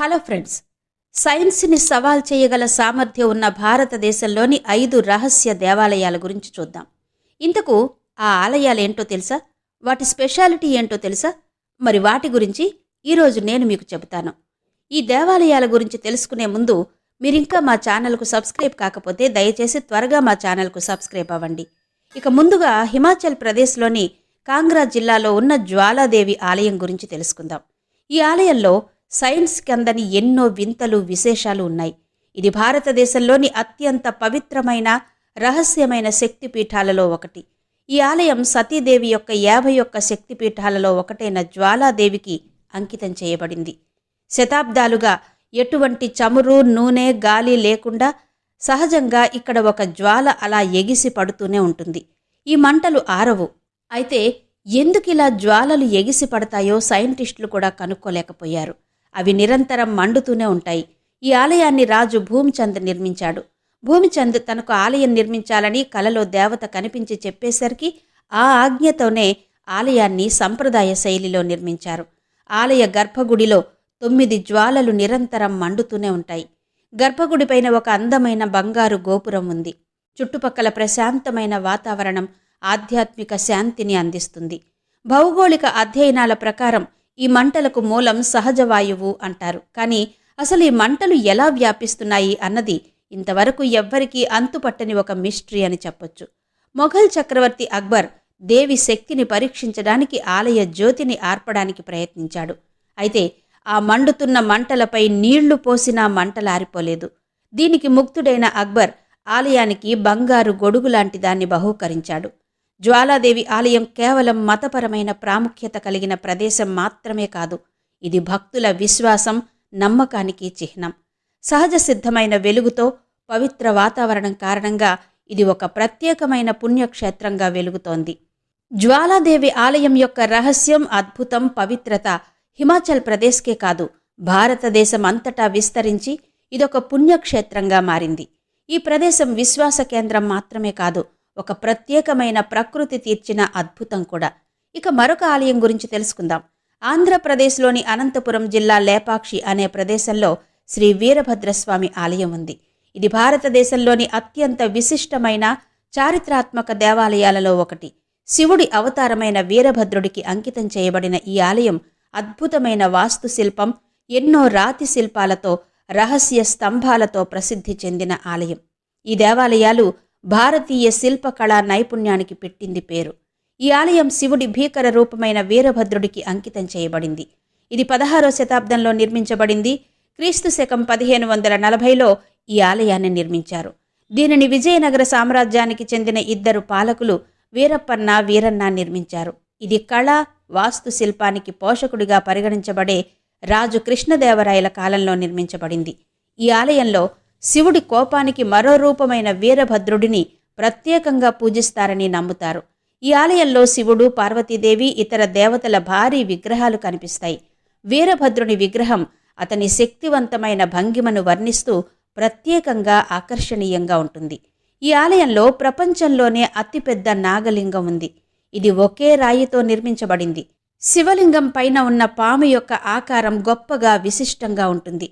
Hello friends సైన్స్ని సవాల్ చేయగల సామర్థ్యం ఉన్న భారతదేశంలోని ఐదు రహస్య దేవాలయాల గురించి చూద్దాం. ఇంతకు ఆ ఆలయాలు ఏంటో తెలుసా? వాటి స్పెషాలిటీ ఏంటో తెలుసా? మరి వాటి గురించి ఈరోజు నేను మీకు చెబుతాను. ఈ దేవాలయాల గురించి తెలుసుకునే ముందు మీరింకా మా ఛానల్కు సబ్స్క్రైబ్ కాకపోతే దయచేసి త్వరగా మా ఛానల్కు సబ్స్క్రైబ్ అవ్వండి. ఇక ముందుగా హిమాచల్ ప్రదేశ్లోని కాంగ్రా జిల్లాలో ఉన్న జ్వాలాదేవి ఆలయం గురించి తెలుసుకుందాం. ఈ ఆలయంలో సైన్స్ కందని ఎన్నో వింతలు విశేషాలు ఉన్నాయి. ఇది భారతదేశంలోని అత్యంత పవిత్రమైన రహస్యమైన శక్తిపీఠాలలో ఒకటి. ఈ ఆలయం సతీదేవి యొక్క యాభై ఒక్క శక్తిపీఠాలలో ఒకటైన జ్వాలాదేవికి అంకితం చేయబడింది. శతాబ్దాలుగా ఎటువంటి చమురు నూనె గాలి లేకుండా సహజంగా ఇక్కడ ఒక జ్వాల అలా ఎగిసి పడుతూనే ఉంటుంది. ఈ మంటలు ఆరవు. అయితే ఎందుకిలా జ్వాలలు ఎగిసి పడతాయో సైంటిస్టులు కూడా కనుక్కోలేకపోయారు. అవి నిరంతరం మండుతూనే ఉంటాయి. ఈ ఆలయాన్ని రాజు భూమిచంద్ నిర్మించాడు. భూమిచంద్ తనకు ఆలయం నిర్మించాలని కలలో దేవత కనిపించి చెప్పేసరికి ఆ ఆజ్ఞతోనే ఆలయాన్ని సంప్రదాయ శైలిలో నిర్మించారు. ఆలయ గర్భగుడిలో తొమ్మిది జ్వాలలు నిరంతరం మండుతూనే ఉంటాయి. గర్భగుడిపైన ఒక అందమైన బంగారు గోపురం ఉంది. చుట్టుపక్కల ప్రశాంతమైన వాతావరణం ఆధ్యాత్మిక శాంతిని అందిస్తుంది. భౌగోళిక అధ్యయనాల ప్రకారం ఈ మంటలకు మూలం సహజ వాయువు అంటారు. కానీ అసలు ఈ మంటలు ఎలా వ్యాపిస్తున్నాయి అన్నది ఇంతవరకు ఎవ్వరికీ అంతుపట్టని ఒక మిస్టరీ అని చెప్పొచ్చు. మొఘల్ చక్రవర్తి అక్బర్ దేవి శక్తిని పరీక్షించడానికి ఆలయ జ్యోతిని ఆర్పడానికి ప్రయత్నించాడు. అయితే ఆ మండుతున్న మంటలపై నీళ్ళు పోసినా మంటలారిపోలేదు. దీనికి ముక్తుడైన అక్బర్ ఆలయానికి బంగారు గొడుగు లాంటి దాన్ని బహూకరించాడు. జ్వాలాదేవి ఆలయం కేవలం మతపరమైన ప్రాముఖ్యత కలిగిన ప్రదేశం మాత్రమే కాదు ఇది భక్తుల విశ్వాసం నమ్మకానికి చిహ్నం. సహజ సిద్ధమైన వెలుగుతో పవిత్ర వాతావరణం కారణంగా ఇది ఒక ప్రత్యేకమైన పుణ్యక్షేత్రంగా వెలుగుతోంది. జ్వాలాదేవి ఆలయం యొక్క రహస్యం అద్భుతం పవిత్రత హిమాచల్ ప్రదేశ్కే కాదు భారతదేశం అంతటా విస్తరించి ఇదొక పుణ్యక్షేత్రంగా మారింది. ఈ ప్రదేశం విశ్వాస కేంద్రం మాత్రమే కాదు ఒక ప్రత్యేకమైన ప్రకృతి తీర్చిన అద్భుతం కూడా. ఇక మరొక ఆలయం గురించి తెలుసుకుందాం. ఆంధ్రప్రదేశ్లోని అనంతపురం జిల్లా లేపాక్షి అనే ప్రదేశంలో శ్రీ వీరభద్రస్వామి ఆలయం ఉంది. ఇది భారతదేశంలోని అత్యంత విశిష్టమైన చారిత్రాత్మక దేవాలయాలలో ఒకటి. శివుడి అవతారమైన వీరభద్రుడికి అంకితం చేయబడిన ఈ ఆలయం అద్భుతమైన వాస్తుశిల్పం ఎన్నో రాతి శిల్పాలతో రహస్య స్తంభాలతో ప్రసిద్ధి చెందిన ఆలయం. ఈ దేవాలయాలు భారతీయ శిల్పకళా నైపుణ్యానికి పెట్టింది పేరు. ఈ ఆలయం శివుడి భీకర రూపమైన వీరభద్రుడికి అంకితం చేయబడింది. ఇది పదహారో శతాబ్దంలో నిర్మించబడింది. క్రీస్తు శకం పదిహేను వందల నలభైలో ఈ ఆలయాన్ని నిర్మించారు. దీనిని విజయనగర సామ్రాజ్యానికి చెందిన ఇద్దరు పాలకులు వీరప్పన్న వీరన్న నిర్మించారు. ఇది కళ వాస్తు శిల్పానికి పోషకుడిగా పరిగణించబడే రాజు కృష్ణదేవరాయల కాలంలో నిర్మించబడింది. ఈ ఆలయంలో శివుడి కోపానికి మరో రూపమైన వీరభద్రుడిని ప్రత్యేకంగా పూజిస్తారని నమ్ముతారు. ఈ ఆలయంలో శివుడు పార్వతీదేవి ఇతర దేవతల భారీ విగ్రహాలు కనిపిస్తాయి. వీరభద్రుని విగ్రహం అతని శక్తివంతమైన భంగిమను వర్ణిస్తూ ప్రత్యేకంగా ఆకర్షణీయంగా ఉంటుంది. ఈ ఆలయంలో ప్రపంచంలోనే అతిపెద్ద నాగలింగం ఉంది. ఇది ఒకే రాయితో నిర్మించబడింది. శివలింగం పైన ఉన్న పాము యొక్క ఆకారం గొప్పగా విశిష్టంగా ఉంటుంది.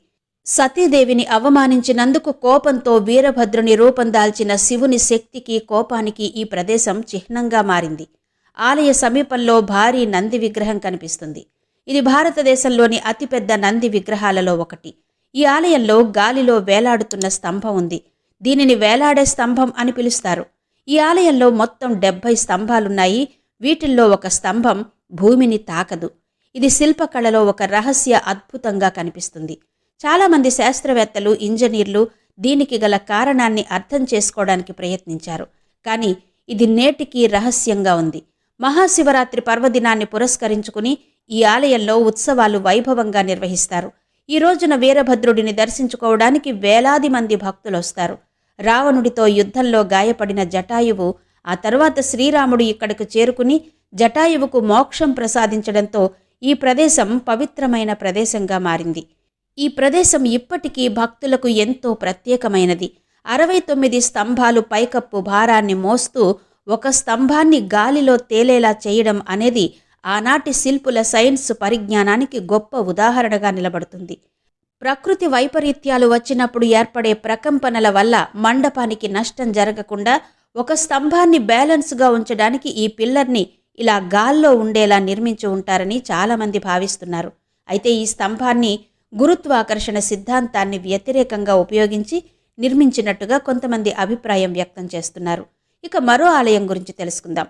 సతీదేవిని అవమానించినందుకు కోపంతో వీరభద్రుని రూపం దాల్చిన శివుని శక్తికి కోపానికి ఈ ప్రదేశం చిహ్నంగా మారింది. ఆలయ సమీపంలో భారీ నంది విగ్రహం కనిపిస్తుంది. ఇది భారతదేశంలోని అతిపెద్ద నంది విగ్రహాలలో ఒకటి. ఈ ఆలయంలో గాలిలో వేలాడుతున్న స్తంభం ఉంది. దీనిని వేలాడే స్తంభం అని పిలుస్తారు. ఈ ఆలయంలో మొత్తం డెబ్బై స్తంభాలున్నాయి. వీటిల్లో ఒక స్తంభం భూమిని తాకదు. ఇది శిల్పకళలో ఒక రహస్య అద్భుతంగా కనిపిస్తుంది. చాలామంది శాస్త్రవేత్తలు ఇంజనీర్లు దీనికి గల కారణాన్ని అర్థం చేసుకోవడానికి ప్రయత్నించారు. కానీ ఇది నేటికి రహస్యంగా ఉంది. మహాశివరాత్రి పర్వదినాన్ని పురస్కరించుకుని ఈ ఆలయంలో ఉత్సవాలు వైభవంగా నిర్వహిస్తారు. ఈ రోజున వీరభద్రుడిని దర్శించుకోవడానికి వేలాది మంది భక్తులు వస్తారు రావణుడితో యుద్ధంలో గాయపడిన జటాయువు ఆ తర్వాత శ్రీరాముడు ఇక్కడకు చేరుకుని జటాయువుకు మోక్షం ప్రసాదించడంతో ఈ ప్రదేశం పవిత్రమైన ప్రదేశంగా మారింది. ఈ ప్రదేశం ఇప్పటికీ భక్తులకు ఎంతో ప్రత్యేకమైనది. అరవై తొమ్మిది స్తంభాలు పైకప్పు భారాన్ని మోస్తూ ఒక స్తంభాన్ని గాలిలో తేలేలా చేయడం అనేది ఆనాటి శిల్పుల సైన్స్ పరిజ్ఞానానికి గొప్ప ఉదాహరణగా నిలబడుతుంది. ప్రకృతి వైపరీత్యాలు వచ్చినప్పుడు ఏర్పడే ప్రకంపనల వల్ల మండపానికి నష్టం జరగకుండా ఒక స్తంభాన్ని బ్యాలెన్స్గా ఉంచడానికి ఈ పిల్లర్ని ఇలా గాల్లో ఉండేలా నిర్మించి ఉంటారని చాలామంది భావిస్తున్నారు. అయితే ఈ స్తంభాన్ని గురుత్వాకర్షణ సిద్ధాంతాన్ని వ్యతిరేకంగా ఉపయోగించి నిర్మించినట్టుగా కొంతమంది అభిప్రాయం వ్యక్తం చేస్తున్నారు. ఇక మరో ఆలయం గురించి తెలుసుకుందాం.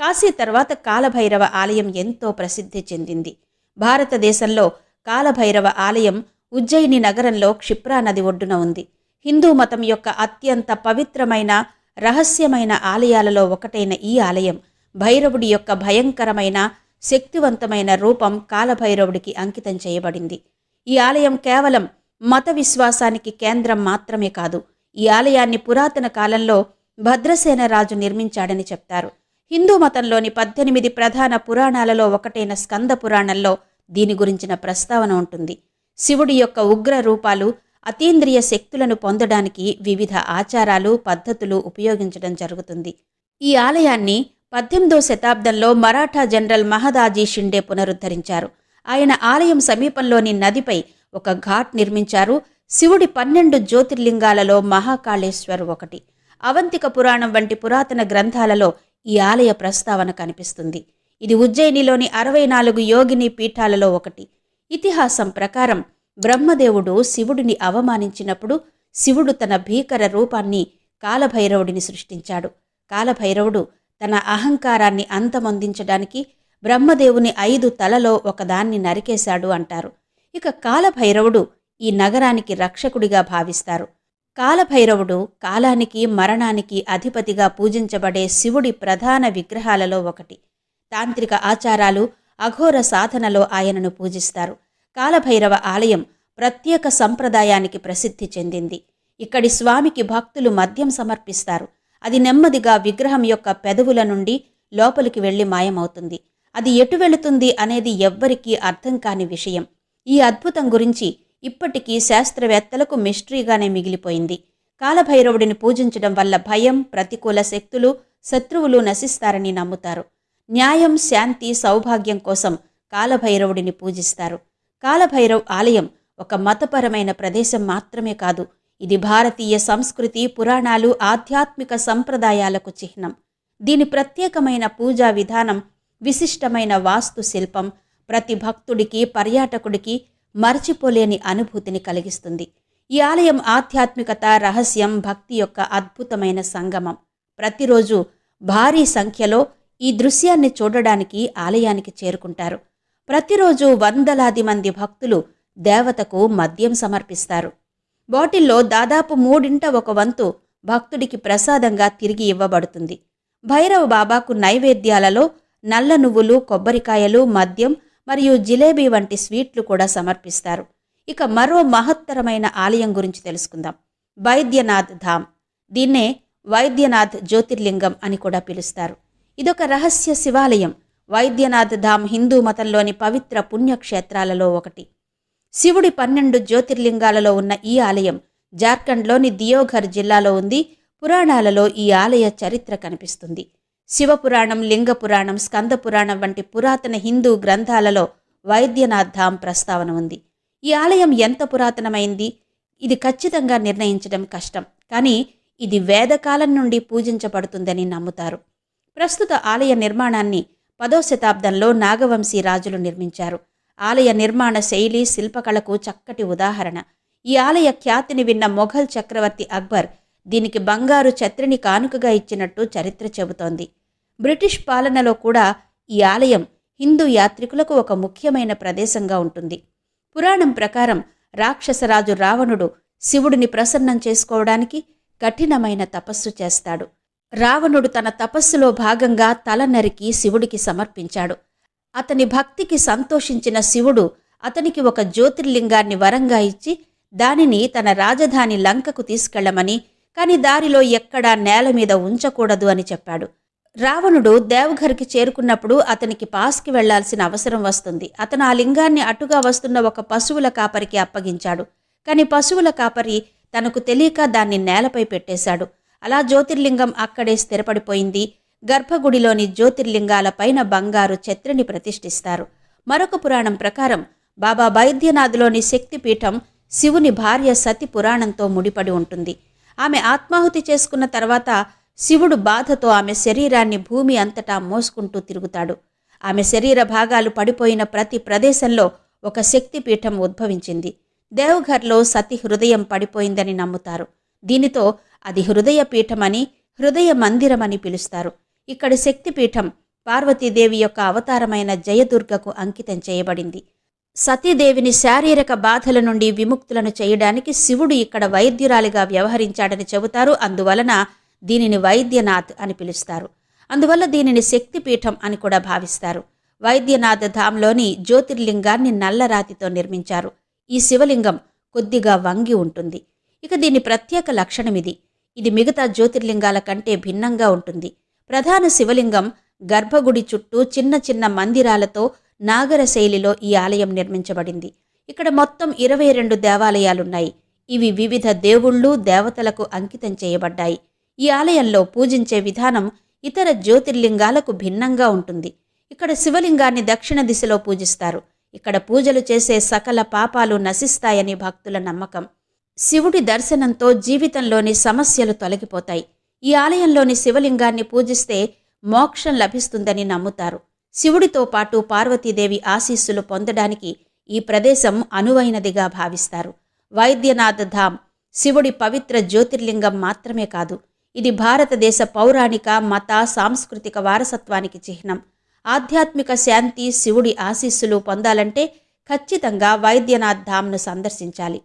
కాశీ తర్వాత కాలభైరవ ఆలయం ఎంతో ప్రసిద్ధి చెందింది. భారతదేశంలో కాలభైరవ ఆలయం ఉజ్జయిని నగరంలో క్షిప్రా నది ఒడ్డున ఉంది. హిందూ మతం యొక్క అత్యంత పవిత్రమైన రహస్యమైన ఆలయాలలో ఒకటైన ఈ ఆలయం భైరవుడి యొక్క భయంకరమైన శక్తివంతమైన రూపం కాలభైరవుడికి అంకితం చేయబడింది. ఈ ఆలయం కేవలం మత విశ్వాసానికి కేంద్రం మాత్రమే కాదు ఈ ఆలయాన్ని పురాతన కాలంలో భద్రసేన రాజు నిర్మించాడని చెప్తారు. హిందూ మతంలోని పద్దెనిమిది ప్రధాన పురాణాలలో ఒకటైన స్కంద పురాణంలో దీని గురించిన ప్రస్తావన ఉంటుంది. శివుడి యొక్క ఉగ్ర రూపాలు అతీంద్రియ శక్తులను పొందడానికి వివిధ ఆచారాలు పద్ధతులు ఉపయోగించడం జరుగుతుంది. ఈ ఆలయాన్ని పద్దెనిమిదో శతాబ్దంలో మరాఠా జనరల్ మహదాజీ షిండే పునరుద్ధరించారు. ఆయన ఆలయం సమీపంలోని నదిపై ఒక ఘాట్ నిర్మించారు. శివుడి పన్నెండు జ్యోతిర్లింగాలలో మహాకాళేశ్వర్ ఒకటి. అవంతిక పురాణం వంటి పురాతన గ్రంథాలలో ఈ ఆలయ ప్రస్తావన కనిపిస్తుంది. ఇది ఉజ్జయినిలోని అరవై నాలుగు యోగిని పీఠాలలో ఒకటి. ఇతిహాసం ప్రకారం బ్రహ్మదేవుడు శివుడిని అవమానించినప్పుడు శివుడు తన భీకర రూపాన్ని కాలభైరవుడిని సృష్టించాడు. కాలభైరవుడు తన అహంకారాన్ని అంతమొందించడానికి బ్రహ్మదేవుని ఐదు తలలో ఒకదాన్ని నరికేశాడు అంటారు. ఇక కాలభైరవుడు ఈ నగరానికి రక్షకుడిగా భావిస్తారు. కాలభైరవుడు కాలానికి మరణానికి అధిపతిగా పూజించబడే శివుడి ప్రధాన విగ్రహాలలో ఒకటి. తాంత్రిక ఆచారాలు అఘోర సాధనలో ఆయనను పూజిస్తారు. కాలభైరవ ఆలయం ప్రత్యేక సంప్రదాయానికి ప్రసిద్ధి చెందింది. ఇక్కడి స్వామికి భక్తులు మద్యం సమర్పిస్తారు. అది నెమ్మదిగా విగ్రహం యొక్క పెదవుల నుండి లోపలికి వెళ్ళి మాయమవుతుంది. అది ఎటు వెళుతుంది అనేది ఎవ్వరికీ అర్థం కాని విషయం. ఈ అద్భుతం గురించి ఇప్పటికీ శాస్త్రవేత్తలకు మిస్టరీగానే మిగిలిపోయింది. కాలభైరవుడిని పూజించడం వల్ల భయం ప్రతికూల శక్తులు శత్రువులు నశిస్తారని నమ్ముతారు. న్యాయం శాంతి సౌభాగ్యం కోసం కాలభైరవుడిని పూజిస్తారు. కాలభైరవ్ ఆలయం ఒక మతపరమైన ప్రదేశం మాత్రమే కాదు ఇది భారతీయ సంస్కృతి పురాణాలు ఆధ్యాత్మిక సంప్రదాయాలకు చిహ్నం. దీని ప్రత్యేకమైన పూజా విధానం విశిష్టమైన వాస్తు శిల్పం ప్రతి భక్తుడికి పర్యాటకుడికి మరచిపోలేని అనుభూతిని కలిగిస్తుంది. ఈ ఆలయం ఆధ్యాత్మికత రహస్యం భక్తి యొక్క అద్భుతమైన సంగమం. ప్రతిరోజు భారీ సంఖ్యలో ఈ దృశ్యాన్ని చూడడానికి ఆలయానికి చేరుకుంటారు. ప్రతిరోజు వందలాది మంది భక్తులు దేవతకు మద్యం సమర్పిస్తారు. బాటిల్లో దాదాపు మూడింట ఒక వంతు భక్తుడికి ప్రసాదంగా తిరిగి ఇవ్వబడుతుంది. భైరవ బాబాకు నైవేద్యాలలో నల్ల నువ్వులు కొబ్బరికాయలు మద్యం మరియు జిలేబీ వంటి స్వీట్లు కూడా సమర్పిస్తారు. ఇక మరో మహత్తరమైన ఆలయం గురించి తెలుసుకుందాం. వైద్యనాథ్ ధామ్. దీన్నే వైద్యనాథ్ జ్యోతిర్లింగం అని కూడా పిలుస్తారు. ఇదొక రహస్య శివాలయం. వైద్యనాథ్ ధామ్ హిందూ మతంలోని పవిత్ర పుణ్యక్షేత్రాలలో ఒకటి. శివుడి పన్నెండు జ్యోతిర్లింగాలలో ఉన్న ఈ ఆలయం జార్ఖండ్లోని దియోఘర్ జిల్లాలో ఉంది పురాణాలలో ఈ ఆలయ చరిత్ర కనిపిస్తుంది. శివపురాణం లింగపురాణం స్కందపురాణం వంటి పురాతన హిందూ గ్రంథాలలో వైద్యనాథ్ ధామ్ ప్రస్తావన ఉంది. ఈ ఆలయం ఎంత పురాతనమైంది? ఇది ఖచ్చితంగా నిర్ణయించడం కష్టం. కానీ ఇది వేదకాలం నుండి పూజించబడుతుందని నమ్ముతారు. ప్రస్తుత ఆలయ నిర్మాణాన్ని పదో శతాబ్దంలో నాగవంశీ రాజులు నిర్మించారు. ఆలయ నిర్మాణ శైలి శిల్పకళకు చక్కటి ఉదాహరణ. ఈ ఆలయ ఖ్యాతిని విన్న మొఘల్ చక్రవర్తి అక్బర్ దీనికి బంగారు ఛత్రిని కానుకగా ఇచ్చినట్టు చరిత్ర చెబుతోంది. బ్రిటిష్ పాలనలో కూడా ఈ ఆలయం హిందూ యాత్రికులకు ఒక ముఖ్యమైన ప్రదేశంగా ఉంటుంది. పురాణం ప్రకారం రాక్షసరాజు రావణుడు శివుడిని ప్రసన్నం చేసుకోవడానికి కఠినమైన తపస్సు చేస్తాడు. రావణుడు తన తపస్సులో భాగంగా తల నరికి శివుడికి సమర్పించాడు. అతని భక్తికి సంతోషించిన శివుడు అతనికి ఒక జ్యోతిర్లింగాన్ని వరంగా ఇచ్చి దానిని తన రాజధాని లంకకు తీసుకెళ్ళమని కాని దారిలో ఎక్కడా నేల మీద ఉంచకూడదు అని చెప్పాడు. రావణుడు దేవఘర్కి చేరుకున్నప్పుడు అతనికి పాస్కి వెళ్ళాల్సిన అవసరం వస్తుంది. అతను ఆ లింగాన్ని అటుగా వస్తున్న ఒక పశువుల కాపరికి అప్పగించాడు. కానీ పశువుల కాపరి తనకు తెలియక దాన్ని నేలపై పెట్టేశాడు. అలా జ్యోతిర్లింగం అక్కడే స్థిరపడిపోయింది. గర్భగుడిలోని జ్యోతిర్లింగాల పైన బంగారు ఛత్రిని ప్రతిష్ఠిస్తారు. మరొక పురాణం ప్రకారం బాబా బైద్యనాథ్లోని శక్తిపీఠం శివుని భార్య సతి పురాణంతో ముడిపడి ఉంటుంది. ఆమె ఆత్మాహుతి చేసుకున్న తర్వాత శివుడు బాధతో ఆమె శరీరాన్ని భూమి అంతటా మోసుకుంటూ తిరుగుతాడు. ఆమె శరీర భాగాలు పడిపోయిన ప్రతి ప్రదేశంలో ఒక శక్తిపీఠం ఉద్భవించింది. దేవఘర్లో సతి హృదయం పడిపోయిందని నమ్ముతారు. దీనితో అది హృదయ పీఠమని హృదయ మందిరమని పిలుస్తారు. ఇక్కడి శక్తిపీఠం పార్వతీదేవి యొక్క అవతారమైన జయదుర్గకు అంకితం చేయబడింది. సతీదేవిని శారీరక బాధల నుండి విముక్తులను చేయడానికి శివుడు ఇక్కడ వైద్యురాలిగా వ్యవహరించాడని చెబుతారు. అందువలన దీనిని వైద్యనాథ్ అని పిలుస్తారు. అందువల్ల దీనిని శక్తిపీఠం అని కూడా భావిస్తారు. వైద్యనాథ్ ధామ్లోని జ్యోతిర్లింగాన్ని నల్లరాతితో నిర్మించారు. ఈ శివలింగం కొద్దిగా వంగి ఉంటుంది. ఇక దీని ప్రత్యేక లక్షణమిది ఇది మిగతా జ్యోతిర్లింగాల కంటే భిన్నంగా ఉంటుంది. ప్రధాన శివలింగం గర్భగుడి చుట్టూ చిన్న చిన్న మందిరాలతో నాగర శైలిలో ఈ ఆలయం నిర్మించబడింది. ఇక్కడ మొత్తం ఇరవై రెండు దేవాలయాలున్నాయి. ఇవి వివిధ దేవుళ్ళు దేవతలకు అంకితం చేయబడ్డాయి. ఈ ఆలయంలో పూజించే విధానం ఇతర జ్యోతిర్లింగాలకు భిన్నంగా ఉంటుంది. ఇక్కడ శివలింగాన్ని దక్షిణ దిశలో పూజిస్తారు. ఇక్కడ పూజలు చేసే సకల పాపాలు నశిస్తాయని భక్తుల నమ్మకం. శివుడి దర్శనంతో జీవితంలోని సమస్యలు తొలగిపోతాయి. ఈ ఆలయంలోని శివలింగాన్ని పూజిస్తే మోక్షం లభిస్తుందని నమ్ముతారు. శివుడితో పాటు పార్వతీదేవి ఆశీస్సులు పొందడానికి ఈ ప్రదేశం అనువైనదిగా భావిస్తారు. వైద్యనాథ్ ధామ్ శివుడి పవిత్ర జ్యోతిర్లింగం మాత్రమే కాదు ఇది భారతదేశ పౌరాణిక మత సాంస్కృతిక వారసత్వానికి చిహ్నం. ఆధ్యాత్మిక శాంతి శివుడి ఆశీస్సులు పొందాలంటే ఖచ్చితంగా వైద్యనాథ్ ధామ్ను సందర్శించాలి.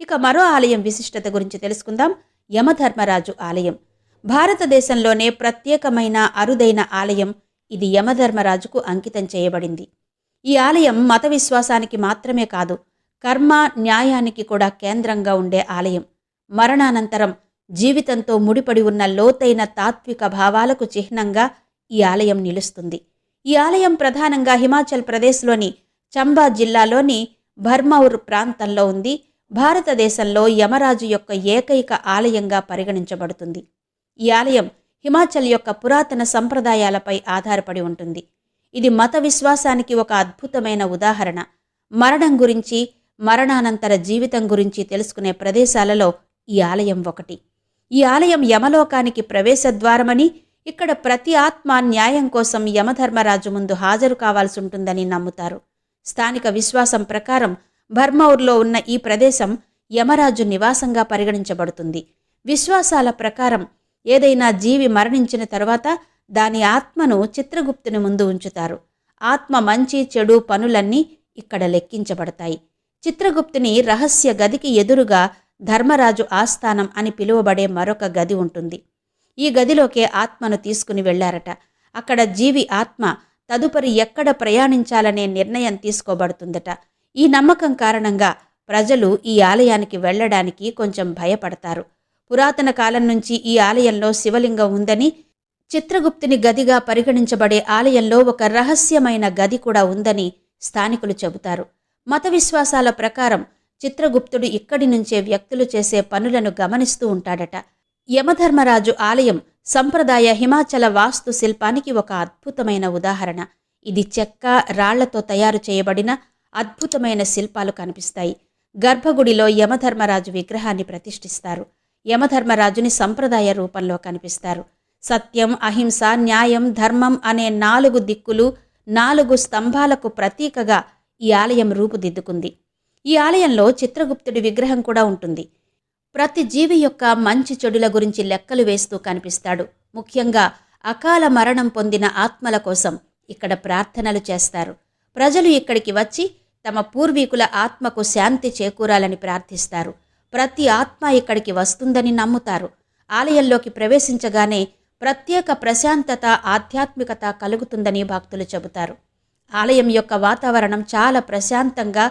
ఇక మరో ఆలయం విశిష్టత గురించి తెలుసుకుందాం. యమధర్మరాజు ఆలయం. భారతదేశంలోనే ప్రత్యేకమైన అరుదైన ఆలయం ఇది యమధర్మరాజుకు అంకితం చేయబడింది. ఈ ఆలయం మత విశ్వాసానికి మాత్రమే కాదు కర్మ న్యాయానికి కూడా కేంద్రంగా ఉండే ఆలయం. మరణానంతరం జీవితంతో ముడిపడి ఉన్న లోతైన తాత్విక భావాలకు చిహ్నంగా ఈ ఆలయం నిలుస్తుంది. ఈ ఆలయం ప్రధానంగా హిమాచల్ ప్రదేశ్లోని చంబా జిల్లాలోని భర్మౌర్ ప్రాంతంలో ఉంది. భారతదేశంలో యమరాజు యొక్క ఏకైక ఆలయంగా పరిగణించబడుతుంది. ఈ ఆలయం హిమాచల్ యొక్క పురాతన సంప్రదాయాలపై ఆధారపడి ఉంటుంది. ఇది మత విశ్వాసానికి ఒక అద్భుతమైన ఉదాహరణ. మరణం గురించి మరణానంతర జీవితం గురించి తెలుసుకునే ప్రదేశాలలో ఈ ఆలయం ఒకటి. ఈ ఆలయం యమలోకానికి ప్రవేశద్వారమని ఇక్కడ ప్రతి ఆత్మ న్యాయం కోసం యమధర్మరాజు ముందు హాజరు కావాల్సి ఉంటుందని నమ్ముతారు. స్థానిక విశ్వాసం ప్రకారం భర్మౌర్లో ఉన్న ఈ ప్రదేశం యమరాజు నివాసంగా పరిగణించబడుతుంది. విశ్వాసాల ప్రకారం ఏదైనా జీవి మరణించిన తర్వాత దాని ఆత్మను చిత్రగుప్తుని ముందు ఉంచుతారు. ఆత్మ మంచి చెడు పనులన్నీ ఇక్కడ లెక్కించబడతాయి. చిత్రగుప్తుని రహస్య గదికి ఎదురుగా ధర్మరాజు ఆస్థానం అని పిలువబడే మరొక గది ఉంటుంది. ఈ గదిలోకే ఆత్మను తీసుకుని వెళ్ళారట అక్కడ జీవి ఆత్మ తదుపరి ఎక్కడ ప్రయాణించాలనే నిర్ణయం తీసుకోబడుతుందట. ఈ నమ్మకం కారణంగా ప్రజలు ఈ ఆలయానికి వెళ్ళడానికి కొంచెం భయపడతారు. పురాతన కాలం నుంచి ఈ ఆలయంలో శివలింగం ఉందని చిత్రగుప్తుని గదిగా పరిగణించబడే ఆలయంలో ఒక రహస్యమైన గది కూడా ఉందని స్థానికులు చెబుతారు. మత విశ్వాసాల ప్రకారం చిత్రగుప్తుడు ఇక్కడి నుంచే వ్యక్తులు చేసే పనులను గమనిస్తూ ఉంటాడట. యమధర్మరాజు ఆలయం సంప్రదాయ హిమాచల వాస్తు శిల్పానికి ఒక అద్భుతమైన ఉదాహరణ. ఇది చెక్క రాళ్ళతో తయారు చేయబడిన అద్భుతమైన శిల్పాలు కనిపిస్తాయి. గర్భగుడిలో యమధర్మరాజు విగ్రహాన్ని ప్రతిష్ఠిస్తారు. యమధర్మరాజుని సంప్రదాయ రూపంలో కనిపిస్తారు. సత్యం అహింస న్యాయం ధర్మం అనే నాలుగు దిక్కులు నాలుగు స్తంభాలకు ప్రతీకగా ఈ ఆలయం రూపుదిద్దుకుంది. ఈ ఆలయంలో చిత్రగుప్తుడి విగ్రహం కూడా ఉంటుంది. ప్రతి జీవి యొక్క మంచి చెడుల గురించి లెక్కలు వేస్తూ కనిపిస్తాడు. ముఖ్యంగా అకాల మరణం పొందిన ఆత్మల కోసం ఇక్కడ ప్రార్థనలు చేస్తారు. ప్రజలు ఇక్కడికి వచ్చి తమ పూర్వీకుల ఆత్మకు శాంతి చేకూరాలని ప్రార్థిస్తారు. ప్రతి ఆత్మ ఇక్కడికి వస్తుందని నమ్ముతారు. ఆలయంలోకి ప్రవేశించగానే ప్రత్యేక ప్రశాంతత ఆధ్యాత్మికత కలుగుతుందని భక్తులు చెబుతారు. ఆలయం యొక్క వాతావరణం చాలా ప్రశాంతంగా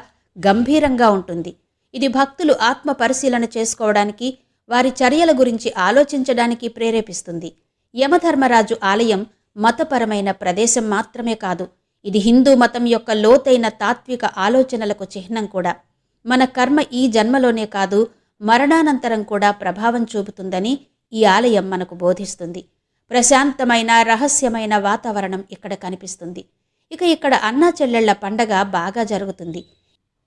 గంభీరంగా ఉంటుంది. ఇది భక్తులు ఆత్మ పరిశీలన చేసుకోవడానికి వారి చర్యల గురించి ఆలోచించడానికి ప్రేరేపిస్తుంది. యమధర్మరాజు ఆలయం మతపరమైన ప్రదేశం మాత్రమే కాదు ఇది హిందూ మతం యొక్క లోతైన తాత్విక ఆలోచనలకు చిహ్నం కూడా. మన కర్మ ఈ జన్మలోనే కాదు మరణానంతరం కూడా ప్రభావం చూపుతుందని ఈ ఆలయం మనకు బోధిస్తుంది. ప్రశాంతమైన రహస్యమైన వాతావరణం ఇక్కడ కనిపిస్తుంది. ఇక ఇక్కడ అన్నా చెల్లెళ్ళ పండగ బాగా జరుగుతుంది.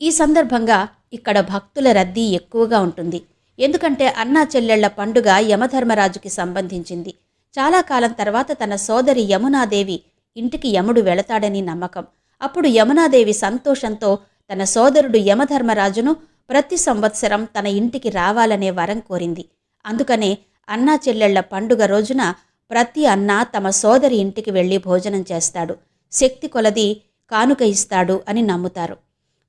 ఈ సందర్భంగా ఇక్కడ భక్తుల రద్దీ ఎక్కువగా ఉంటుంది. ఎందుకంటే అన్నా చెల్లెళ్ళ పండుగ యమధర్మరాజుకి సంబంధించింది. చాలా కాలం తర్వాత తన సోదరి యమునాదేవి ఇంటికి యముడు వెళతాడని నమ్మకం. అప్పుడు యమునాదేవి సంతోషంతో తన సోదరుడు యమధర్మరాజును ప్రతి సంవత్సరం తన ఇంటికి రావాలనే వరం కోరింది. అందుకనే అన్నా చెల్లెళ్ళ పండుగ రోజున ప్రతి అన్న తమ సోదరి ఇంటికి వెళ్ళి భోజనం చేస్తాడు. శక్తి కొలది కానుక ఇస్తాడు అని నమ్ముతారు.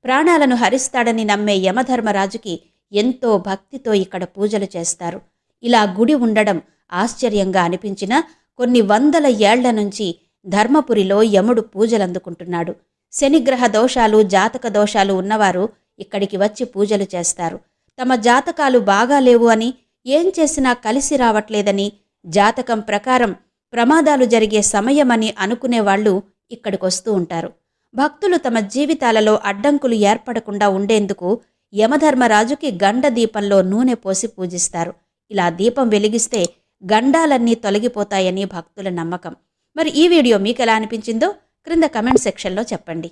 ప్రాణాలను హరిస్తాడని నమ్మే యమధర్మరాజుకి ఎంతో భక్తితో ఇక్కడ పూజలు చేస్తారు. ఇలా గుడి ఉండడం ఆశ్చర్యంగా అనిపించినా కొన్ని వందల ఏళ్ళ నుంచి ధర్మపురిలో యముడు పూజలందుకుంటున్నాడు. శనిగ్రహ దోషాలు జాతక దోషాలు ఉన్నవారు ఇక్కడికి వచ్చి పూజలు చేస్తారు. తమ జాతకాలు బాగా లేవు అని ఏం చేసినా కలిసి రావట్లేదని జాతకం ప్రకారం ప్రమాదాలు జరిగే సమయమని అనుకునేవాళ్ళు ఇక్కడికొస్తూ ఉంటారు. భక్తులు తమ జీవితాలలో అడ్డంకులు ఏర్పడకుండా ఉండేందుకు యమధర్మరాజుకి గండ దీపంలో నూనె పోసి పూజిస్తారు. ఇలా దీపం వెలిగిస్తే గండాలన్నీ తొలగిపోతాయని భక్తుల నమ్మకం. మరి ఈ వీడియో మీకు ఎలా అనిపించిందో క్రింద కమెంట్ సెక్షన్లో చెప్పండి.